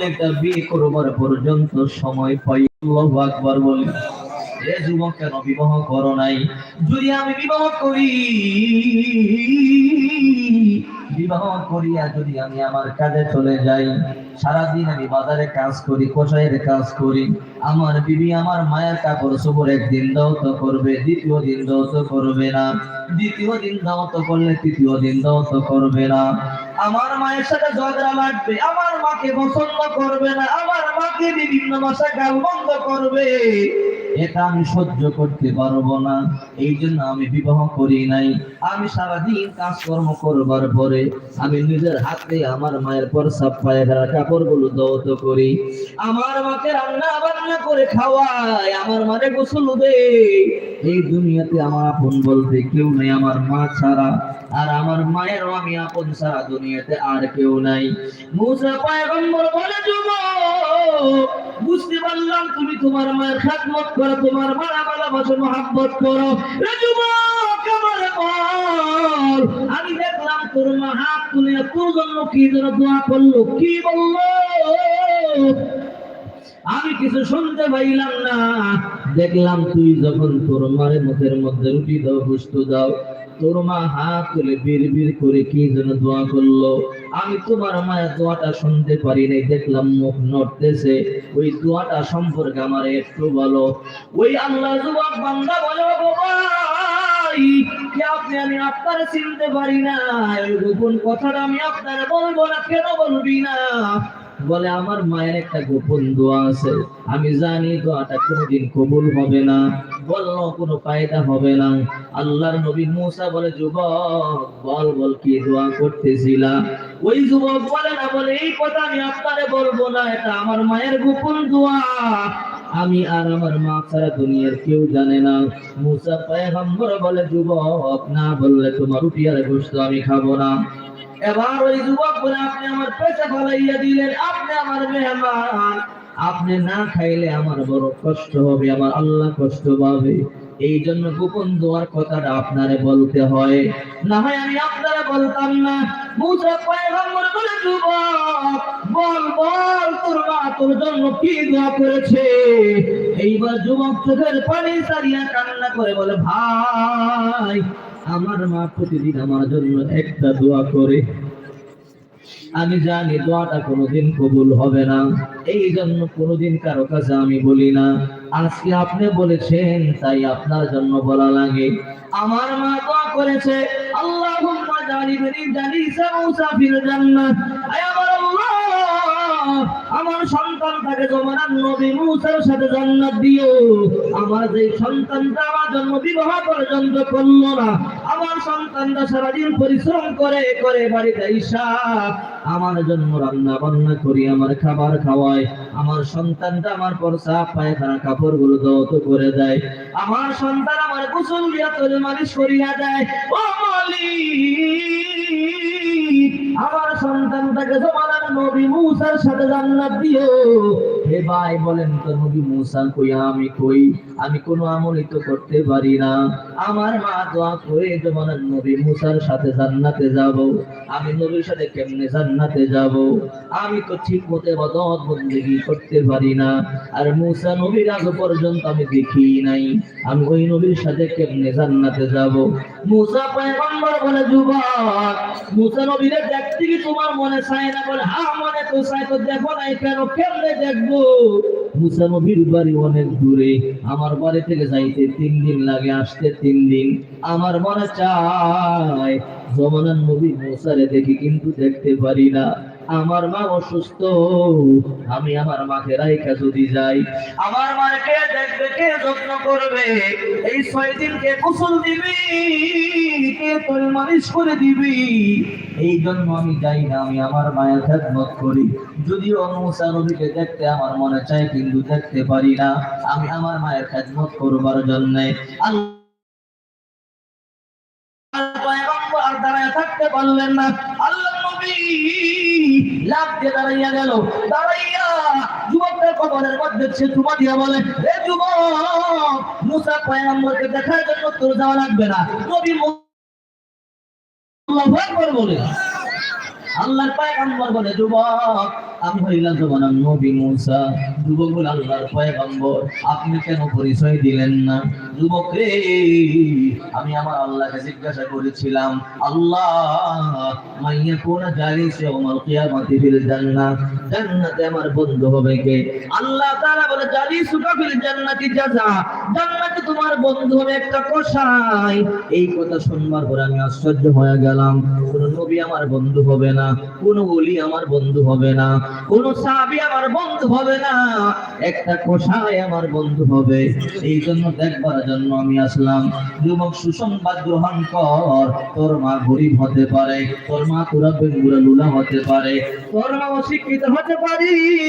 একটা বিয়ে করবার পর্যন্ত সময় পাই, আল্লাহু আকবার বলি। এ যুবক কেন বিবাহ করো নাই? যদি আমি বিবাহ করি, বিবাহ করিয়া যদি আমি আমার কাজে চলে যাই সারাদিন আমি বাজারে কাজ করি, কোষাইয়ের কাজ করি। আমার বিবি আমার মায়ের কাপড় চোপড় একদিন দাও তো করবে, দ্বিতীয় দিন দাও তো করবে না। দ্বিতীয় দিন দাও তো করলে তৃতীয় দিন দাও তো করবে না। আমার মায়ের সাথে ঝগড়া লাগবে, আমার মাকে পছন্দ করবে না। আমার মাকে বিভিন্ন ভাষা গাল বন্ধ করবে। এটা আমি সহ্য করতে পারব না। এই জন্য আমি বিবাহ করি নাই। আমি সারাদিন কাজকর্ম করবার পরে আমি নিজের হাতে আমার মায়ের পর সাপ পায়খানা কাপড়গুলো দৌত করি। আমার মাকে রান্না বান্না করে খাওয়াই আমার মারে গোসল দে এই দুনিয়াতে আমার আপন বলতে কেউ নেই, আমার মা ছাড়া। আর আমার মায়ের আমি আপন ছাড়া দুনিয়াতে আর কেউ নাই। মুসা পয়গম্বর বলে, যুবক বুঝতে পারলাম, তুমি তোমার মায়ের খাদমত করো, তোমার মারা ভালোবাসো, মহাব্বত করো। আমি দেখলাম তোর মা হাত তুলে তোর জন্য কি যেন দোয়া করল, কি বলল? আমি কিছু শুনতে পাইলাম না। দেখলাম তুই যখন তোর মারে মুখের মধ্যে রুটি দাও গুস্ত দাও তোর মা হাত তুলে বীর বীর করে কি যেন দোয়া করল? আমি তোমার মায়ের দোয়াটা শুনতে পারি নাই দেখলাম মুখ নড়তেছে। ওই দোয়াটা সম্পর্কে আমার একটু বলো। ওই আল্লাহ যুবক বান্দা বলো আপনি? আমি আপনার চিনতে পারি না গোপন কথাটা আমি আপনার বলব না, কেন বলবি না? বলে, আমার মায়ের একটা গোপন দোয়া আছে। আমি জানি দোয়াটা কোনোদিন কবুল হবে না। বলল কোনো ফায়দা হবে না। আল্লাহর নবী মুসা বলে, যুবক, বল বল কি দোয়া করতেছিলা? ওই যুবক বলে না, বলে, এই কথা আমি আপনারে বলব না। এটা আমার মায়ের গোপন দোয়া। আমি আর আমার মা ছাড়া দুনিয়ার কেউ জানে না। মুসা পয়গম্বর বলে, যুবক, না বললে তোমার রুটি আর গোস্ত আমি খাব না। এবার ওই যুবক বলে, আপনি আমার পেছনে ফলাইয়া দিলেন, আপনি আমার মেহমান। আপনি না খাইলে আমার বড় কষ্ট হবে, আমার আল্লাহ কষ্ট পাবে। এই জন্য গোপন দোয়ার কথাটা আপনারে বলতে হয়। না হয় আমি আপনারা বলতাম না। মুসা পয়গম্বর বলে, যুবক, বল বল, তোর মা তোর জন্য কি দোয়া করেছে? এইবার যুবক চোখের পানি সারিয়া কান্না করে বলে, ভাই আমার মা প্রতিদিন আমার জন্য একটা দোয়া করে। আমি জানি দোয়াটা কোনোদিন কবুল হবে না। এই জন্য কোনোদিন কারও কাছে আমি বলি না। আজকে আপনি বলেছেন, তাই আপনার জন্য বলা লাগে। আমার মা দোয়া করেছে, আল্লাহুম্মা জালিবনি জালিসা মুসা ফিল জান্নাত আয় আমার আল্লাহ! আমার সন্তানটাকে তোমার নবী মুসার সাথে জান্নাত দিও। আমার যে সন্তানটা আমার জন্ম বিবাহ পর্যন্ত করল না, আমার সন্তানটা সারাদিন পরিশ্রম করে করে বাড়িতে ঈশা আমার জন্য রান্না বান্না করি, আমার খাবার খাওয়ায়, আমার সন্তানটা আমার পর সাপ পায়খানা কাপড়গুলো দৌত করে দেয় আমার সন্তান আমার গোসল দিয়া তোর মালিশ করিয়া দেয়। ও মালিক, আমার সন্তানটাকে জমানার নবী মুসার সাথে জান্নাত দিও। হে ভাই বলেন তো নবী মুসা কই, আমি কই? আমি কোনো আমলই তো করতে পারি না। আমার মা দোয়া করে জমানার নবী মুসার সাথে জান্নাতে যাব। আমি নবীর সাথে কেমনে জান্নাতে যাব? আমি তো ঠিক মতে বদত বন্দেগি করতে পারি না। আর মুসা নবীর আজ পর্যন্ত আমি দেখি নাই। আমি ওই নবীর সাথে কেমনে জান্নাতে যাব? মুসা পয়গম্বর বলে, যুবক, মুসা নবীরে দেখতে কি তোমার মনে চায় না? বলে হ্যাঁ মনে তো চায়। তো দেখো নাই কেন? কেমনে দেখব? মুসা নবীর বাড়ি অনেক দূরে। আমার বাড়ি থেকে যাইতে তিন দিন লাগে, আসতে তিন দিন। আমার মনে চায়, জমানার নবী মুসারে দেখি কিন্তু দেখতে পারি না। আমার মা অসুস্থ, আমি আমার মাকে রাইখা যদি যাই, আমার মার কে দেখবে, কে যত্ন করবে? এই ছয় দিন কে গোসল দিবি, কে তোর মালিশ করে দিবি? এই জন্য আমি যাই না, আমি আমার মায়ের খেদমত করি। যদিও মুসা নবীকে দেখতে আমার মনে চায়, কিন্তু দেখতে পারি না। আমি আমার মায়ের খেদমত করবার জন্য আল্লাহ থাকতে পারলেন না। আল্লাহ নবী লাভ দিয়ে দাঁড়াইয়া গেল। দাঁড়াইয়া যুবকদের কবরের মধ্যে সে চুমা দিয়া বলে রে যুবক, মুসা পয়গম্বরকে দেখার জন্য তোর যাওয়া লাগবে না। নবী আল্লাহু বলে। আল্লাহর পয়গম্বর বলে, যুবক আমি নবী মুসা আপনি কেন পরিচয় দিলেন না? যুবক রে, আমি আমার আল্লাহকে জিজ্ঞাসা করেছিলাম, আল্লাহ, মাইয়া কোন জালিসে ওমাল কিয়ামতি ফিল জান্নাত জান্নাতে আমার বন্ধু হবে কে? আল্লাহ তাআলা বলে জালিসুকা ফিল জান্নাতি জাযা। জান্নাতে তোমার বন্ধু হবে একটা কসাই। এই কথা শুনবার পর আমি আশ্চর্য হয়ে গেলাম, কোন নবী আমার বন্ধু হবে না, কোন ওলি আমার বন্ধু হবে না। কোন সাহাবি আমার বন্ধু হবে না। একটা কোষায় আমার বন্ধু হবে। এই জন্য দেখবার জন্য আমি আসলাম। যুবক সুসংবাদ গ্রহণ কর। তোর মা গরিব হতে পারে। তোর মা তোরা বেঙ্গুরা লুলা হতে পারে। তোর মা অশিক্ষিত হতে পারি।